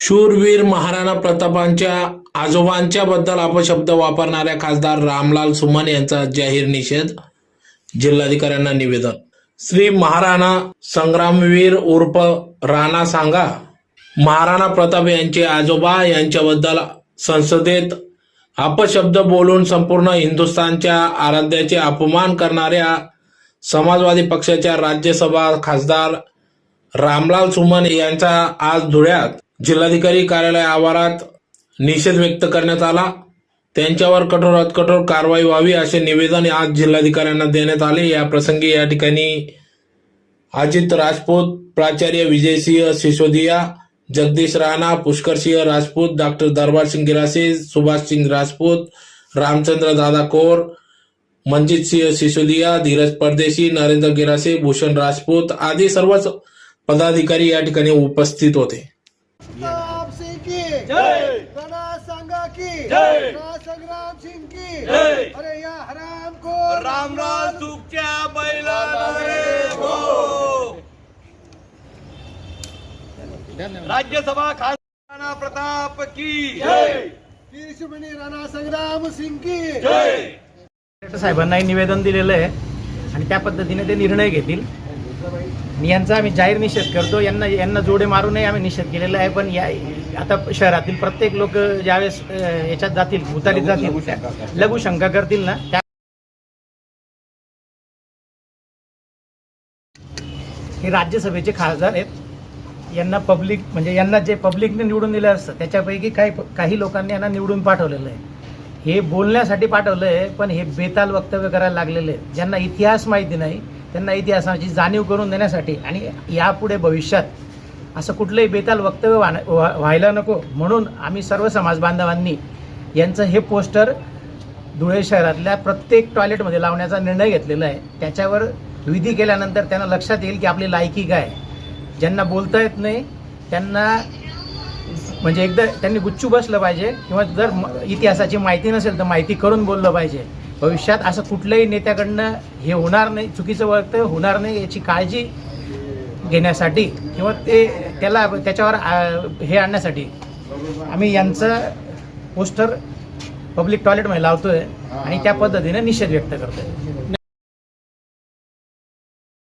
शूरवीर महाराणा प्रतापांच्या आजोबांच्या बद्दल अपशब्द वापरणाऱ्या खासदार रामलाल सुमन यांचा जाहीर निषेध जिल्हाधिकाऱ्यांना निवेदन. श्री महाराणा संग्रामवीर उर्फ राणा सांगा महाराणा प्रताप यांचे आजोबा यांच्याबद्दल संसदेत अपशब्द बोलून संपूर्ण हिंदुस्थानच्या आराध्याचे अपमान करणाऱ्या समाजवादी पक्षाच्या राज्यसभा खासदार रामलाल सुमन यांचा आज धुळ्यात जिल्हाधिकारी कार्यालय आवारात निषेध व्यक्त करण्यात आला. त्यांच्यावर कठोरात कठोर कारवाई व्हावी असे निवेदन आज जिल्हाधिकाऱ्यांना देण्यात आले. या प्रसंगी या ठिकाणी अजित राजपूत प्राचार्य विजयसिंह सिसोदिया जगदीश राणा पुष्करसिंह राजपूत डॉक्टर दरबार सिंग गिरासे सुभाष सिंग राजपूत रामचंद्र दादा कोर मनजित सिंह सिसोदिया धीरज परदेशी नरेंद्र गिरासे भूषण राजपूत आदी सर्वच पदाधिकारी या ठिकाणी उपस्थित होते. प्रताप सिंह की। जय। राणा सांगा की। जय। राणा संग्राम सिंह की। जय। अरे या हराम को रामराज सुखच्या बैलाला रे हो राज्यसभा खासदार प्रताप की। जय। वीरशिवनी राणा संग्राम सिंह की। जय। साहेबांनाही निवेदन दिलेलं आहे आणि त्या पद्धतीने ते निर्णय घेतील. यांचा आम्ही जाहीर निषेध करतो. यांना यांना जोडे मारूनही आम्ही निषेध केलेला आहे पण या आता शहरातील प्रत्येक लोक ज्यावेळेस याच्यात जातील भूतालीत जातील लघुशंका करतील. ना त्या हे राज्यसभेचे खासदार आहेत. यांना पब्लिक म्हणजे यांना जे पब्लिकने निवडून दिलं असतं त्याच्यापैकी काही काही लोकांनी यांना निवडून पाठवलेलं आहे. हे बोलण्यासाठी पाठवलं आहे पण हे बेताल वक्तव्य करायला लागलेले आहेत. ज्यांना इतिहास माहिती नाही त्यांना इतिहासाची जाणीव करून देण्यासाठी आणि यापुढे भविष्यात असं कुठलंही बेताल वक्तव्य व्हा- व्हायला नको. म्हणून आम्ही सर्व समाज बांधवांनी यांचं हे पोस्टर धुळे शहरातल्या प्रत्येक टॉयलेटमध्ये लावण्याचा निर्णय घेतलेला आहे. त्याच्यावर विधी केल्यानंतर त्यांना लक्षात येईल की आपली लायकी काय ज्यांना बोलता येत नाही त्यांना म्हणजे एकदा त्यांनी गुच्चू बसलं पाहिजे किंवा जर म- इतिहासाची माहिती नसेल तर माहिती करून बोललं पाहिजे. भविष्यात असं कुठल्याही नेत्याकडनं हे होणार नाही चुकीचं वक्तव्य होणार नाही याची काळजी घेण्यासाठी किंवा ते त्याला त्याच्यावर आ, हे आणण्यासाठी. आम्ही यांचं पोस्टर पब्लिक टॉयलेटमध्ये लावतोय आणि त्या पद्धतीने निषेध व्यक्त करतोय.